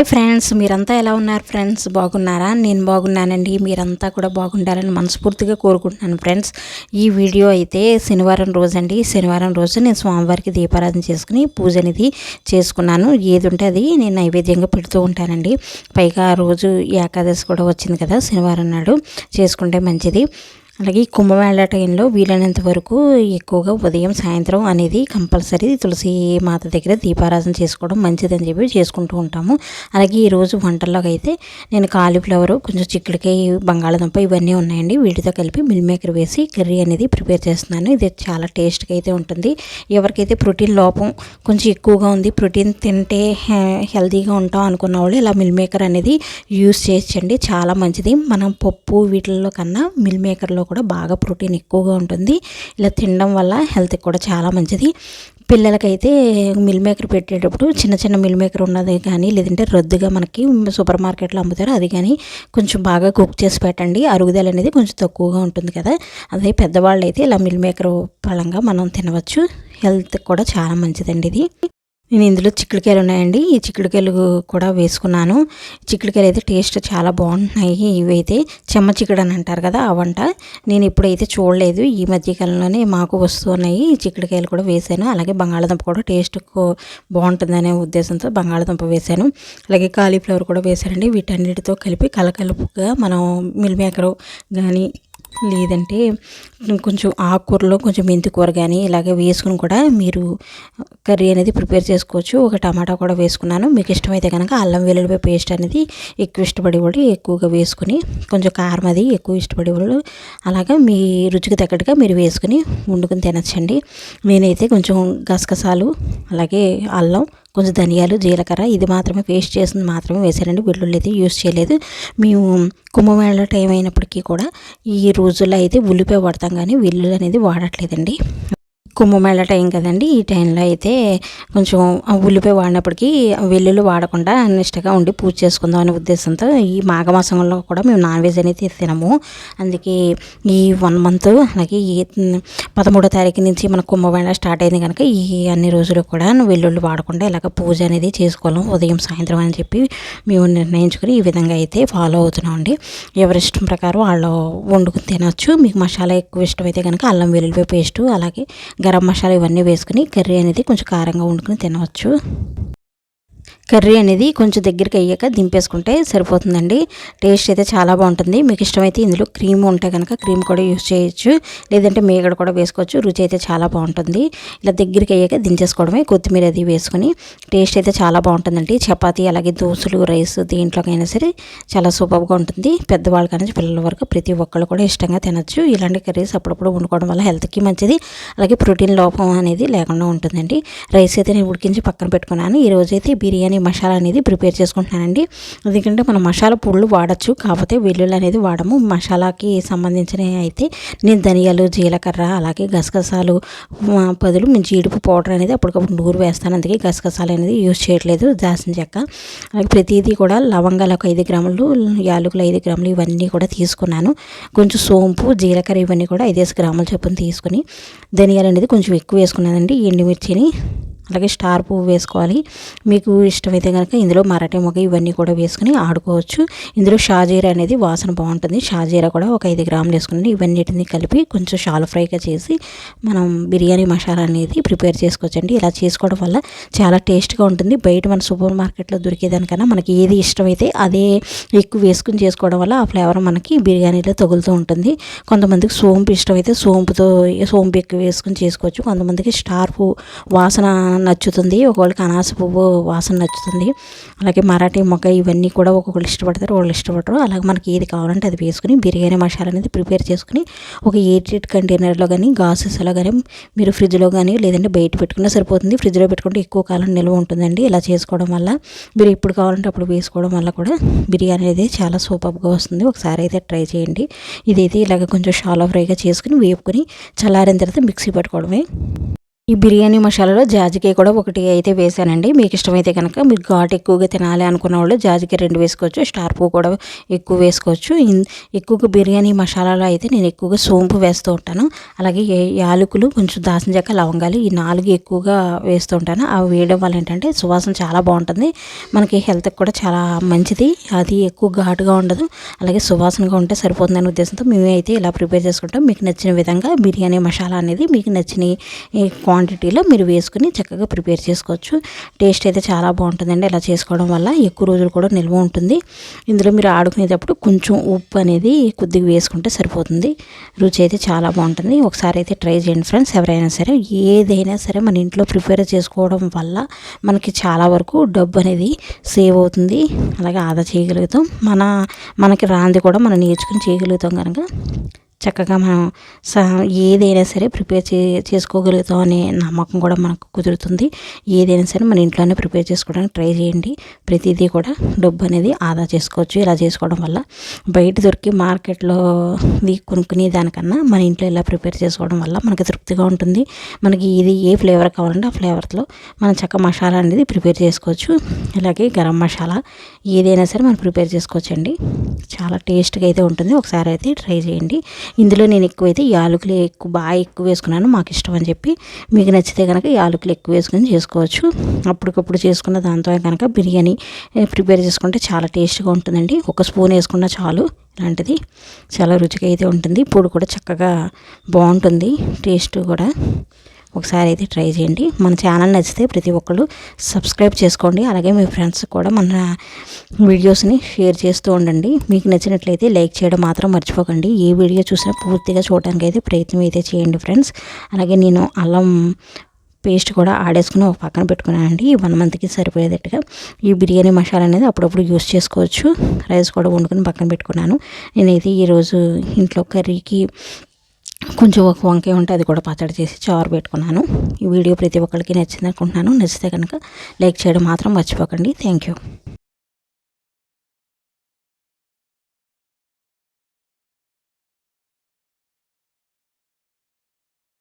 Hi friends మీరంతా ఎలా ఉన్నారు ఫ్రెండ్స్? బాగున్నారా? నేను బాగున్నానండి. మీరంతా కూడా బాగుండాలని మనస్ఫూర్తిగా కోరుకుంటున్నాను ఫ్రెండ్స్. ఈ వీడియో అయితే శనివారం రోజు అండి శనివారం రోజు నేను స్వామివారికి దీపారాధన చేసుకుని పూజ అనేది చేసుకున్నాను. ఏది ఉంటే అది నేను నైవేద్యంగా పెడుతూ ఉంటానండి. పైగా ఆ రోజు ఏకాదశి కూడా వచ్చింది కదా శనివారం నాడు. చేసుకుంటే మంచిది. అలాగే ఈ కుంభమేళ టైంలో వీలైనంత వరకు ఎక్కువగా ఉదయం సాయంత్రం అనేది కంపల్సరీ తులసి మాత దగ్గర దీపారాధన చేసుకోవడం మంచిదని చెప్పి చేసుకుంటూ ఉంటాము. అలాగే ఈరోజు వంటల్లోకి అయితే నేను కాలీఫ్లవర్ కొంచెం చిక్కుడుకాయ బంగాళదుంప ఇవన్నీ ఉన్నాయండి. వీటితో కలిపి మిల్ మేకర్ వేసి కర్రీ అనేది ప్రిపేర్ చేస్తున్నాను. ఇది చాలా టేస్ట్గా అయితే ఉంటుంది. ఎవరికైతే ప్రోటీన్ లోపం కొంచెం ఎక్కువగా ఉంది ప్రోటీన్ తింటే హెల్తీగా ఉంటాం అనుకున్న వాళ్ళు ఇలా మిల్ మేకర్ అనేది యూస్ చేయొచ్చండి. చాలా మంచిది. మనం పప్పు వీటిల్లో కన్నా మిల్ మేకర్లో కూడా బాగా ప్రోటీన్ ఎక్కువగా ఉంటుంది. ఇలా తినడం వల్ల హెల్త్కి కూడా చాలా మంచిది. పిల్లలకైతే మిల్ మేకర్ పెట్టేటప్పుడు చిన్న చిన్న మిల్ మేకర్ ఉన్నది కానీ లేదంటే రద్దుగా మనకి సూపర్ మార్కెట్లో అమ్ముతారు అది కానీ కొంచెం బాగా కుక్ చేసి పెట్టండి. అరుగుదల అనేది కొంచెం తక్కువగా ఉంటుంది కదా. అదే పెద్దవాళ్ళు అయితే ఇలా మిల్ మేకర్ పరంగా మనం తినవచ్చు. హెల్త్కి కూడా చాలా మంచిదండి ఇది. నేను ఇందులో చిక్కుడుకాయలు ఉన్నాయండి. ఈ చిక్కుడుకాయలు కూడా వేసుకున్నాను. చిక్కుడుకాయలు అయితే టేస్ట్ చాలా బాగుంటున్నాయి ఇవైతే చెమ్మ చిక్కుడు అని అంటారు కదా ఆ వంట. నేను ఇప్పుడైతే చూడలేదు. ఈ మధ్యకాలంలోనే మాకు వస్తున్నాయి ఈ చిక్కుడుకాయలు కూడా వేసాను అలాగే బంగాళదుంప కూడా టేస్ట్ బాగుంటుందనే ఉద్దేశంతో బంగాళదుంప వేసాను అలాగే కాలీఫ్లవర్ కూడా వేసానండి వీటన్నిటితో కలిపి కలకలుపుగా మనం మిల్ మేకరు కానీ లేదంటే కొంచెం ఆకుకూరలో కొంచెం మెంతి కూర కానీ ఇలాగే వేసుకుని కూడా మీరు కర్రీ అనేది ప్రిపేర్ చేసుకోవచ్చు. ఒక టమాటా కూడా వేసుకున్నాను. మీకు ఇష్టమైతే కనుక అల్లం వెల్లుల్లి పేస్ట్ అనేది ఎక్కువ ఇష్టపడేవాళ్ళు ఎక్కువగా వేసుకుని కొంచెం కారం అది ఎక్కువ ఇష్టపడేవాళ్ళు అలాగా మీ రుచికి తగ్గట్టుగా మీరు వేసుకుని వండుకుని తినచ్చండి. నేనైతే కొంచెం గసగసాలు అలాగే అల్లం కొంచెం ధనియాలు జీలకర్ర ఇది మాత్రమే పేస్ట్ చేసింది మాత్రమే వేసానండి వెల్లుల్లి అయితే యూస్ చేయలేదు. మేము కుంభమేళ టైం అయినప్పటికీ కూడా ఈ రోజుల్లో అయితే ఉల్లిపాయ వాడతాం కానీ వెల్లుల్లి అనేది వాడట్లేదండి. కుంభమేళ టైం కదండి. ఈ టైంలో అయితే కొంచెం ఉల్లిపాయ వాడినప్పటికీ వెల్లుల్లి వాడకుండా నిష్టగా ఉండి పూజ చేసుకుందాం అనే ఉద్దేశంతో ఈ మాఘమాసంలో కూడా మేము నాన్ వెజ్ అనేది తినము. అందుకే ఈ వన్ మంత్ అలాగే ఈ పదమూడో తారీఖు నుంచి మన కుంభమేళ స్టార్ట్ అయింది కనుక ఈ అన్ని రోజులు కూడా వెల్లుల్లి వాడకుండా ఇలాగ పూజ అనేది చేసుకోలేం ఉదయం సాయంత్రం అని చెప్పి మేము నిర్ణయించుకుని ఈ విధంగా అయితే ఫాలో అవుతున్నామండి. ఎవరి ఇష్టం ప్రకారం వాళ్ళు వండుకుని తినచ్చు. మీకు మసాలా ఎక్కువ ఇష్టమైతే కనుక అల్లం వెల్లుల్లిపాయ పేస్టు అలాగే గరం మసాలా ఇవన్నీ వేసుకుని కర్రీ అనేది కొంచెం కారంగా వండుకుని తినవచ్చు. కర్రీ అనేది కొంచెం దగ్గరికి అయ్యాక దింపేసుకుంటే సరిపోతుందండి. టేస్ట్ అయితే చాలా బాగుంటుంది. మీకు ఇష్టమైతే ఇందులో క్రీమ్ ఉంటే కనుక క్రీమ్ కూడా యూస్ చేయొచ్చు. లేదంటే మేగడ కూడా వేసుకోవచ్చు. రుచి అయితే చాలా బాగుంటుంది. ఇలా దగ్గరికి అయ్యాక దించేసుకోవడమే కొత్తిమీర అది వేసుకొని టేస్ట్ అయితే చాలా బాగుంటుందండి. చపాతీ అలాగే దోశలు రైస్ దేంట్లోకైనా సరే చాలా సూపర్గా ఉంటుంది. పెద్దవాళ్ళ కానీ పిల్లల వరకు ప్రతి ఒక్కళ్ళు కూడా ఇష్టంగా తినచ్చు. ఇలాంటి కర్రీస్ అప్పుడప్పుడు వండుకోవడం వల్ల హెల్త్కి మంచిది. అలాగే ప్రోటీన్ లోపం అనేది లేకుండా ఉంటుందండి. రైస్ అయితే నేను ఉడికించి పక్కన పెట్టుకున్నాను. ఈ రోజైతే బిర్యానీ మసాలా అనేది ప్రిపేర్ చేసుకుంటున్నానండి. ఎందుకంటే మనం మసాలా పొడులు వాడచ్చు. కాకపోతే వెల్లుల్లి అనేది వాడము. మసాలాకి సంబంధించిన అయితే నేను ధనియాలు జీలకర్ర అలాగే గసగసాలు పదులు మేము జీడిపు పౌడర్ అనేది అప్పటికప్పుడు నూరు వేస్తాను. అందుకే గసగసాలు అనేది యూజ్ చేయట్లేదు. దాసిన చెక్క. అలాగే ప్రతిదీ కూడా లవంగాలు ఒక ఐదు గ్రాములు యాలకులు ఐదు గ్రాములు ఇవన్నీ కూడా తీసుకున్నాను. కొంచెం సోంపు జీలకర్ర ఇవన్నీ కూడా ఐదేసి గ్రాముల చొప్పున తీసుకుని ధనియాలు అనేది కొంచెం ఎక్కువ వేసుకున్నానండి. ఎండుమిర్చిని అలాగే స్టార్ పువ్వు వేసుకోవాలి. మీకు ఇష్టమైతే కనుక ఇందులో మరాఠీ మొగ ఇవన్నీ కూడా వేసుకుని ఆడుకోవచ్చు. ఇందులో షాజీరా అనేది వాసన బాగుంటుంది. షాజీరా కూడా ఒక ఐదు గ్రాములు వేసుకుని ఇవన్నిటిని కలిపి కొంచెం షాల్ ఫ్రైగా చేసి మనం బిర్యానీ మసాలా అనేది ప్రిపేర్ చేసుకోవచ్చండి. ఇలా చేసుకోవడం వల్ల చాలా టేస్ట్గా ఉంటుంది. బయట మన సూపర్ మార్కెట్లో దొరికేదానికన్నా మనకి ఏది ఇష్టమైతే అదే ఎక్కువ వేసుకుని చేసుకోవడం వల్ల ఆ ఫ్లేవర్ మనకి బిర్యానీలో తగులుతూ ఉంటుంది. కొంతమందికి సోంపు ఇష్టమైతే సోంపుతో సోంపు ఎక్కువ వేసుకుని చేసుకోవచ్చు. కొంతమందికి స్టార్ పువ్వు వాసన నచ్చుతుంది ఒకళ్ళకి అనాస పువ్వు వాసన నచ్చుతుంది. అలాగే మరాఠీ మొగ్గ ఇవన్నీ కూడా ఒక్కొక్కరు ఇష్టపడతారు వాళ్ళు ఇష్టపడరు. అలాగే మనకి ఏది కావాలంటే అది వేసుకుని బిర్యానీ మసాలా అనేది ప్రిపేర్ చేసుకుని ఒక ఎయిట్ కంటైనర్లో కానీ గాసెస్లో కానీ మీరు ఫ్రిడ్జ్లో కానీ లేదంటే బయట పెట్టుకున్నా సరిపోతుంది. ఫ్రిడ్జ్లో పెట్టుకుంటే ఎక్కువ కాలం నిల్వ ఉంటుందండి. ఇలా చేసుకోవడం వల్ల మీరు ఎప్పుడు కావాలంటే అప్పుడు వేసుకోవడం వల్ల కూడా బిర్యానీ అనేది చాలా సూపర్గా వస్తుంది. ఒకసారి అయితే ట్రై చేయండి. ఇదైతే ఇలాగ కొంచెం షాలో ఫ్రైగా చేసుకుని వేపుకొని చల్లారిన తర్వాత మిక్సీ పెట్టుకోవడమే. ఈ బిర్యానీ మసాలాలో జాజికాయ కూడా ఒకటి అయితే వేసానండి మీకు ఇష్టమైతే కనుక మీరు ఘాట్ ఎక్కువగా తినాలి అనుకున్న వాళ్ళు జాజికాయ రెండు వేసుకోవచ్చు స్టార్ పువ్వు కూడా ఎక్కువ వేసుకోవచ్చు. ఎక్కువగా బిర్యానీ మసాలాలో అయితే నేను ఎక్కువగా సోంపు వేస్తూ ఉంటాను. అలాగే యాలకులు కొంచెం దాసిన చెక్క లవంగాలు ఈ నాలుగు ఎక్కువగా వేస్తూ ఉంటాను. అవి వేయడం వల్ల ఏంటంటే సువాసన చాలా బాగుంటుంది. మనకి హెల్త్కి కూడా చాలా మంచిది. అది ఎక్కువ ఘాటుగా ఉండదు. అలాగే సువాసనగా ఉంటే సరిపోతుందనే ఉద్దేశంతో మేమైతే ఇలా ప్రిపేర్ చేసుకుంటాం. మీకు నచ్చిన విధంగా బిర్యానీ మసాలా అనేది మీకు నచ్చిన క్వాంటిటీలో మీరు వేసుకుని చక్కగా ప్రిపేర్ చేసుకోవచ్చు. టేస్ట్ అయితే చాలా బాగుంటుందండి. ఇలా చేసుకోవడం వల్ల ఎక్కువ రోజులు కూడా నిల్వ ఉంటుంది. ఇందులో మీరు ఆడుకునేటప్పుడు కొంచెం ఉప్పు అనేది కొద్దిగా వేసుకుంటే సరిపోతుంది. రుచి అయితే చాలా బాగుంటుంది. ఒకసారి అయితే ట్రై చేయండి ఫ్రెండ్స్. ఎవరైనా సరే ఏదైనా సరే మన ఇంట్లో ప్రిపేర్ చేసుకోవడం వల్ల మనకి చాలా వరకు డబ్బు అనేది సేవ్ అవుతుంది. అలాగే ఆదా చేయగలుగుతాం. మన మనకి రాంది కూడా మనం నేర్చుకుని చేయగలుగుతాం కనుక. చక్కగా మనం స ఏదైనా సరే ప్రిపేర్ చే చేసుకోగలుగుతాం అనే నమ్మకం కూడా మనకు కుదురుతుంది. ఏదైనా సరే మన ఇంట్లోనే ప్రిపేర్ చేసుకోవడానికి ట్రై చేయండి. ప్రతిదీ కూడా డబ్బు అనేది ఆదా చేసుకోవచ్చు. ఇలా చేసుకోవడం వల్ల బయట దొరికి మార్కెట్లో కొనుక్కునే దానికన్నా మన ఇంట్లో ఇలా ప్రిపేర్ చేసుకోవడం వల్ల మనకి తృప్తిగా ఉంటుంది. మనకి ఇది ఏ ఫ్లేవర్ కావాలంటే ఆ ఫ్లేవర్లో మనం చక్క మసాలా అనేది ప్రిపేర్ చేసుకోవచ్చు. అలాగే గరం మసాలా ఏదైనా సరే మనం ప్రిపేర్ చేసుకోవచ్చండి. చాలా టేస్ట్గా అయితే ఉంటుంది. ఒకసారి అయితే ట్రై చేయండి. ఇందులో నేను ఎక్కువైతే యాలకులు ఎక్కువ బాగా ఎక్కువ వేసుకున్నాను మాకు ఇష్టం అని చెప్పి. మీకు నచ్చితే కనుక యాలకులు ఎక్కువ వేసుకొని చేసుకోవచ్చు. అప్పటికప్పుడు చేసుకున్న దాంతో కనుక బిర్యానీ ప్రిపేర్ చేసుకుంటే చాలా టేస్ట్గా ఉంటుందండి. ఒక స్పూన్ వేసుకున్న చాలు ఇలాంటిది. చాలా రుచిగా అయితే ఉంటుంది. పొడి కూడా చక్కగా బాగుంటుంది టేస్ట్ కూడా. ఒకసారి అయితే ట్రై చేయండి. మన ఛానల్ నచ్చితే ప్రతి ఒక్కళ్ళు సబ్స్క్రైబ్ చేసుకోండి. అలాగే మీ ఫ్రెండ్స్ కూడా మన వీడియోస్ని షేర్ చేస్తూ ఉండండి. మీకు నచ్చినట్లయితే లైక్ చేయడం మాత్రం మర్చిపోకండి. ఏ వీడియో చూసినా పూర్తిగా చూడడానికి అయితే ప్రయత్నం అయితే చేయండి ఫ్రెండ్స్. అలాగే నేను అల్లం పేస్ట్ కూడా ఆడేసుకుని ఒక పక్కన పెట్టుకున్నానండి వన్ మంత్కి సరిపోయేటట్టుగా ఈ బిర్యానీ మసాలా అనేది అప్పుడప్పుడు యూస్ చేసుకోవచ్చు. రైస్ కూడా వండుకొని పక్కన పెట్టుకున్నాను. నేనైతే ఈరోజు ఇంట్లో కర్రీకి కొంచెం ఒక వంకాయ ఉంటే అది కూడా పచ్చడి చేసి చారు పెట్టుకున్నాను. ఈ వీడియో ప్రతి ఒక్కరికి నచ్చింది అనుకుంటున్నాను. నచ్చితే కనుక లైక్ చేయడం మాత్రం మర్చిపోకండి. Thank you